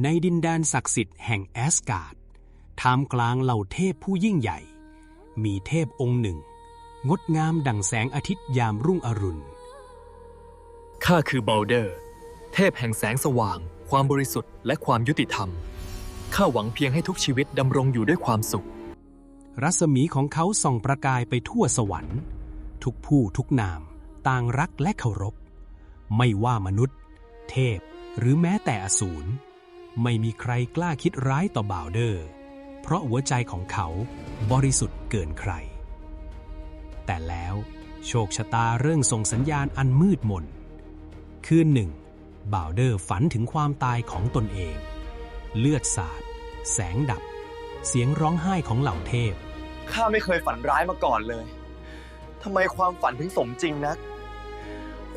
ในดินแดนศักดิ์สิทธิ์แห่งแอสการ์ดท่ามกลางเหล่าเทพผู้ยิ่งใหญ่ มีเทพองค์หนึ่ง งดงามดั่งแสงอาทิตย์ยามรุ่งอรุณ ข้าคือบัลเดอร์ เทพแห่งแสงสว่าง ความบริสุทธิ์และความยุติธรรม ข้าหวังเพียงให้ทุกชีวิตดำรงอยู่ด้วยความสุข รัศมีของเขาส่องประกายไปทั่วสวรรค์ ทุกผู้ทุกนาม ต่างรักและเคารพ ไม่ว่ามนุษย์ เทพหรือแม้แต่อสูร ไม่มีใครกล้าคิดร้ายต่อบาวเดอร์ เพราะหัวใจของเขาบริสุทธิ์เกินใคร แต่แล้วโชคชะตาเริ่งส่งสัญญาณอันมืดมน คืนหนึ่งบาวเดอร์ฝันถึงความตายของตนเอง เลือดสาด แสงดับ เสียงร้องไห้ของเหล่าเทพ ข้าไม่เคยฝันร้ายมาก่อนเลย ทำไมความฝันถึงสมจริงนัก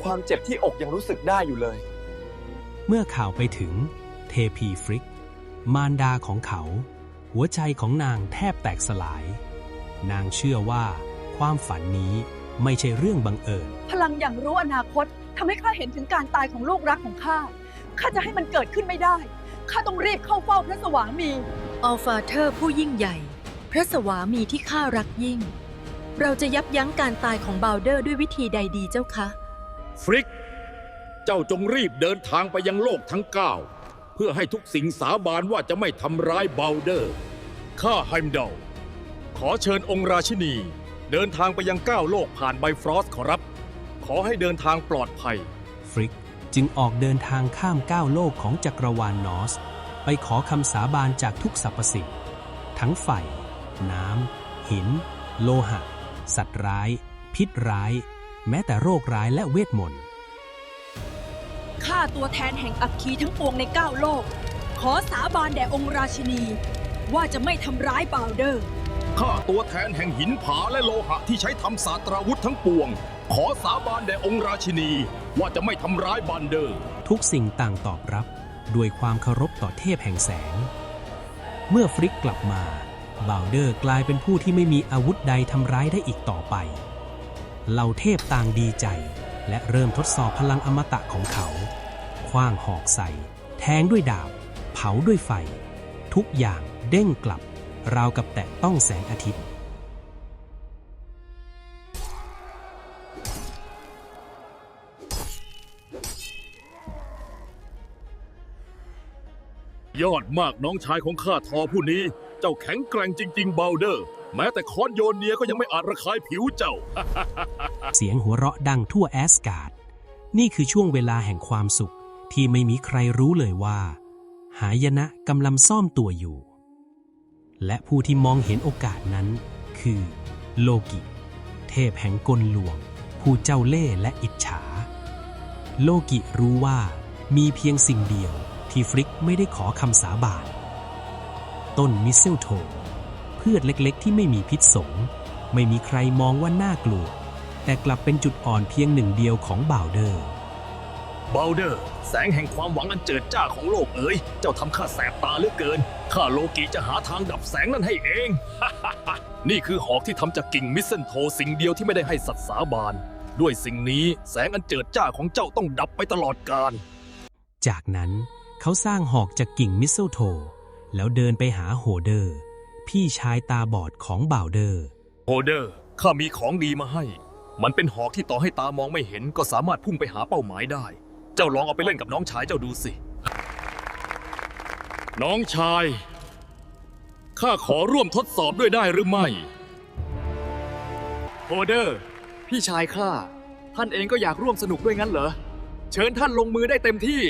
ความเจ็บที่อกยังรู้สึกได้อยู่เลย เมื่อข่าวไปถึงเท พีฟริก มารดาของเขา หัวใจของนางแทบแตกสลาย นางเชื่อว่า ความฝันนี้ไม่ใช่เรื่องบังเอิญ พลังอย่างรู้อนาคตทำให้ข้าเห็นถึงการตายของลูกรักของข้า ข้าจะให้มันเกิดขึ้นไม่ได้ ข้าต้องรีบเข้าเฝ้าพระสวามีอัลฟาเธอร์ผู้ยิ่งใหญ่ พระสวามีที่ข้ารักยิ่ง เราจะยับยั้งการตายของบาวเดอร์ด้วยวิธีใดดีเจ้าคะ ฟริก เจ้าจงรีบเดินทางไปยังโลกทั้งเก้า เพื่อให้ทุกสิ่งสาบานว่าจะไม่ทำร้ายเบลเดอร์ ข้าไฮมเดลขอเชิญองค์ราชินี เดินทางไปยังเก้าโลกผ่านไบฟรอสขอรับ ขอให้เดินทางปลอดภัย ฟริกจึงออกเดินทางข้ามก้าวโลกของจักรวาลนอส ไปขอคำสาบานจากทุกสรรพสิ่ง ทั้งไฟ น้ำ หิน โลหะ สัตว์ร้าย พิษร้าย แม้แต่โรคร้ายและเวทมนต์ ข้าตัวแทนแห่งอัคคีทั้งปวงในเก้าโลก ขอสาบานแด่องค์ราชินี ว่าจะไม่ทำร้ายบาวเดอร์ ข้าตัวแทนแห่งหินผาและโลหะที่ใช้ทำศาสตราวุธทั้งปวง ขอสาบานแด่องค์ราชินี ว่าจะไม่ทำร้ายบันเดอร์ ทุกสิ่งต่างตอบรับด้วยความเคารพต่อเทพแห่งแสง เมื่อฟริกกลับมาบาวเดอร์กลายเป็นผู้ที่ไม่มีอาวุธใดทำร้ายได้อีกต่อไป เหล่าเทพต่างดีใจ และเริ่มทดสอบพลังอมตะของเขาคว้างหอกใส่ แทงด้วยดาบ เผาด้วยไฟ ทุกอย่างเด้งกลับ ราวกับแตะต้องแสงอาทิตย์ ยอดมากน้องชายของข้าทอผู้นี้ เจ้าแข็งแกร่งจริง ๆ เบลเดอร์ แม้แต่คอนโยนเนียก็ยังไม่อาจระคายผิวเจ้า เสียงหัวเราะดังทั่วแอสการ์ด นี่คือช่วงเวลาแห่งความสุขที่ไม่มีใครรู้เลยว่า หายนะกำลังซ่อมตัวอยู่ และผู้ที่มองเห็นโอกาสนั้นคือ โลกิ เทพแห่งกลลวง ผู้เจ้าเล่ห์และอิจฉา โลกิรู้ว่ามีเพียงสิ่งเดียวที่ฟริกไม่ได้ขอคำสาบาน ต้นมิเซลโท พืชเล็กๆ ที่ไม่มีพิษสง ไม่มีใครมองว่าน่ากลัว แต่กลับเป็นจุดอ่อนเพียงหนึ่งเดียวของบาวเดอร์เบลเดอร์ แสงแห่งความหวังอันเจิดจ้าของโลกเอ๋ย เจ้าทำข้าแสบตาเหลือเกิน ข้าโลกิจะหาทางดับแสงนั้นให้เอง นี่คือหอกที่ทำจากกิ่งมิสเซนโทสิ่งเดียวที่ไม่ได้ให้สัตว์สาบาน ด้วยสิ่งนี้แสงอันเจิดจ้าของเจ้าต้องดับไปตลอดกาล จากนั้นเขาสร้างหอกจากกิ่งมิสเซลโทแล้วเดินไปหาโฮเดอร์ พี่ชายตาบอดของบ่าวเดอร์โฮเดอร์ ข้ามีของดีมาให้ มันเป็นหอกที่ต่อให้ตามองไม่เห็นก็สามารถพุ่งไปหาเป้าหมายได้ เจ้าลองเอาไปเล่นกับน้องชายเจ้าดูสิ น้องชาย ข้าขอร่วมทดสอบด้วยได้หรือไม่ โฮเดอร์ พี่ชายข้า ท่านเองก็อยากร่วมสนุกด้วยงั้นเหรอ เชิญท่านลงมือได้เต็มที่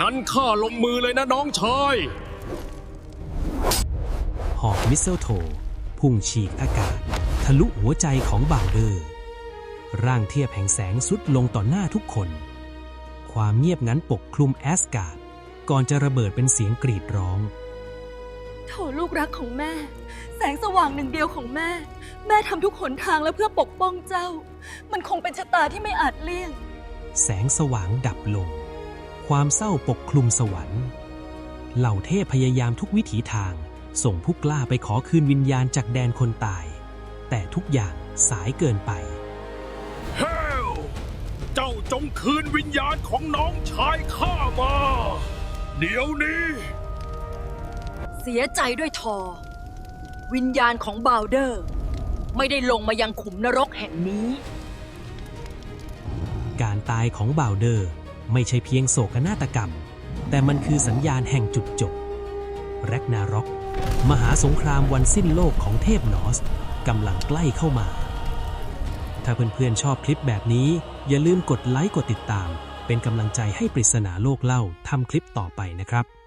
งั้นข้าลงมือเลยนะน้องชาย หอกมิสเซลโทพุ่งฉีกอากาศ ทะลุหัวใจของบาวเดอร์ ร่างเทียบแห่งแสงสุดลงต่อหน้าทุกคน ความเงียบงันปกคลุมแอสการ์ดก่อนจะระเบิดเป็นเสียงกรีดร้องโถลูกรักของแม่ แสงสว่างหนึ่งเดียวของแม่ แม่ทำทุกหนทางแล้วเพื่อปกป้องเจ้า มันคงเป็นชะตาที่ไม่อาจเลี่ยง แสงสว่างดับลง ความเศร้าปกคลุมสวรรค์ เหล่าเทพพยายามทุกวิถีทาง ส่งผู้กล้าไปขอคืนวิญญาณจากแดนคนตาย แต่ทุกอย่างสายเกินไป เฮล เจ้าจงคืนวิญญาณของน้องชายข้ามา เดี๋ยวนี้ เสียใจด้วยทอ วิญญาณของบาวเดอร์ ไม่ได้ลงมายังขุมนรกแห่งนี้ การตายของบาวเดอร์ไม่ใช่เพียงโศกนาฏกรรม แต่มันคือสัญญาณแห่งจุดจบ แรกนารอก มหาสงครามวันสิ้นโลกของเทพนอสกำลังใกล้เข้ามา ถ้าเพื่อนๆชอบคลิปแบบนี้ อย่าลืมกดไลค์กดติดตาม เป็นกำลังใจให้ปริศนาโลกเล่าทำคลิปต่อไปนะครับ